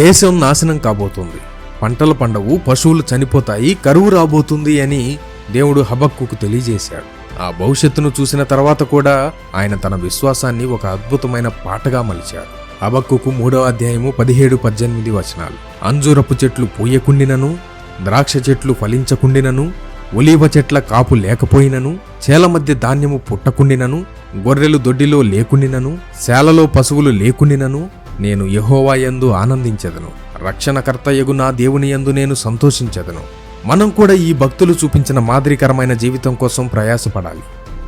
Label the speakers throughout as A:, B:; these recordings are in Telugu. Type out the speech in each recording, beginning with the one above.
A: దేశం నాశనం కాబోతుంది. పంటలు పండవు పశువులు చనిపోతాయి కరువు రాబోతుంది అని దేవుడు హబక్కుకు తెలియజేశాడు. ఆ భవిష్యత్తును చూసిన తర్వాత కూడా ఆయన తన విశ్వాసాన్ని ఒక అద్భుతమైన పాటగా మలిచాడు. హబక్కుకు మూడో అధ్యాయము పదిహేడు పద్దెనిమిది వచనాలు. అంజూరపు చెట్లు పూయకుండినను ద్రాక్ష చెట్లు ఫలించకుండినను ఒలీవ చెట్ల కాపు లేకపోయినను చేల మధ్య ధాన్యము పుట్టకుండినను గొర్రెలు దొడ్డిలో లేకుండినను శాలలో పశువులు లేకుండినను నేను యహోవాయందు యందు ఆనందించెదను. రక్షణకర్తయగు నా దేవుని యందు నేను సంతోషించెదను. మనం కూడా ఈ భక్తులు చూపించిన మాదిరికరమైన జీవితం కోసం ప్రయాసపడాలి.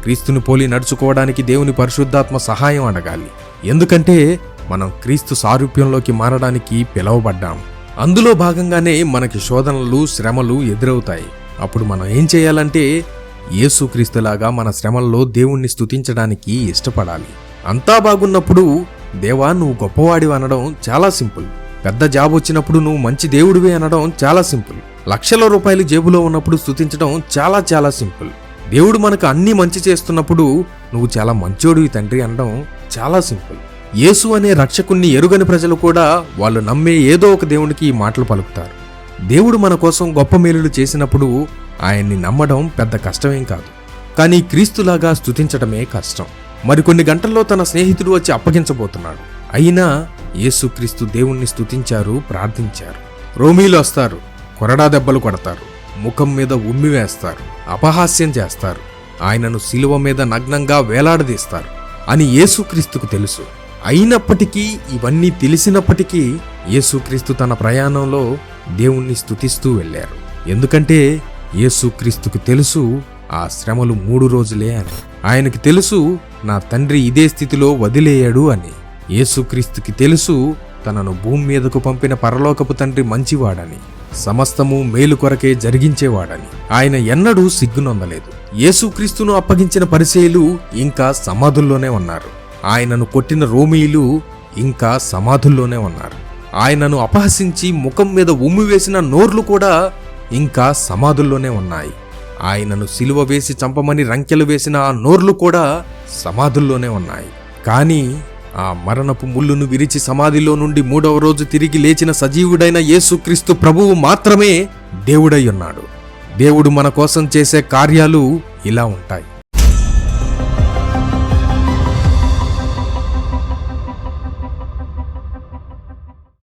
A: క్రీస్తుని పోలి నడుచుకోవడానికి దేవుని పరిశుద్ధాత్మ సహాయం అడగాలి. ఎందుకంటే మనం క్రీస్తు సారూప్యంలోకి మారడానికి పిలవబడ్డాం అందులో భాగంగానే మనకి శోధనలు శ్రమలు ఎదురవుతాయి. అప్పుడు మనం ఏం చేయాలంటే యేసుక్రీస్తులాగా మన శ్రమల్లో దేవుణ్ణి స్తుతించడానికి ఇష్టపడాలి. అంతా బాగున్నప్పుడు దేవా నువ్వు గొప్పవాడివి అనడం చాలా సింపుల్. పెద్ద జాబ్ వచ్చినప్పుడు నువ్వు మంచి దేవుడివి అనడం చాలా సింపుల్. లక్షల రూపాయలు జేబులో ఉన్నప్పుడు స్తుతించడం చాలా చాలా సింపుల్. దేవుడు మనకు అన్ని మంచి చేస్తున్నప్పుడు నువ్వు చాలా మంచోడివి తండ్రి అనడం చాలా సింపుల్. యేసు అనే రక్షకుణ్ణి ఎరుగని ప్రజలు కూడా వాళ్ళు నమ్మే ఏదో ఒక దేవునికి ఈ మాటలు పలుకుతారు. దేవుడు మన కోసం గొప్ప మేలులు చేసినప్పుడు ఆయన్ని నమ్మడం పెద్ద కష్టమేం కాదు. కానీ క్రీస్తులాగా స్థుతించడమే కష్టం. మరికొన్ని గంటల్లో తన స్నేహితుడు వచ్చి అప్పగించబోతున్నాడు. అయినా యేసుక్రీస్తు దేవుణ్ణి స్తుతించారు ప్రార్థించారు. రోమీలు వస్తారు కొరడా దెబ్బలు కొడతారు ముఖం మీద ఉమ్మి వేస్తారు అపహాస్యం చేస్తారు ఆయనను శిలువ మీద నగ్నంగా వేలాడదీస్తారు అని యేసుక్రీస్తుకు తెలుసు. అయినప్పటికీ ఇవన్నీ తెలిసినప్పటికీ యేసుక్రీస్తు తన ప్రయాణంలో దేవుణ్ణి స్తుతిస్తూ వెళ్ళారు. ఎందుకంటే యేసుక్రీస్తుకు తెలుసు ఆ శ్రమలు మూడు రోజులే అని. ఆయనకి తెలుసు నా తండ్రి ఇదే స్థితిలో వదిలేయాడు అని. యేసుక్రీస్తుకి తెలుసు తనను భూమి మీదకు పంపిన పరలోకపు తండ్రి మంచివాడని. సమస్తము మేలు కొరకే జరిగించేవాడని. ఆయన ఎన్నడూ సిగ్గునొందలేదు. యేసుక్రీస్తును అప్పగించిన పరిచయులు ఇంకా సమాధుల్లోనే ఉన్నారు. ఆయనను కొట్టిన రోమీయులు ఇంకా సమాధుల్లోనే ఉన్నారు. ఆయనను అపహసించి ముఖం మీద ఉమ్మి వేసిన నోర్లు కూడా ఇంకా సమాధుల్లోనే ఉన్నాయి. ఆయనను సిలువ వేసి చంపమని రంకెలు వేసిన ఆ నోర్లు కూడా సమాధుల్లోనే ఉన్నాయి. కానీ ఆ మరణపు ముళ్ళును విరిచి సమాధిలో నుండి మూడవ రోజు తిరిగి లేచిన సజీవుడైన యేసుక్రీస్తు ప్రభువు మాత్రమే దేవుడై ఉన్నాడు. దేవుడు మన కోసం చేసే కార్యాలు ఇలా ఉంటాయి.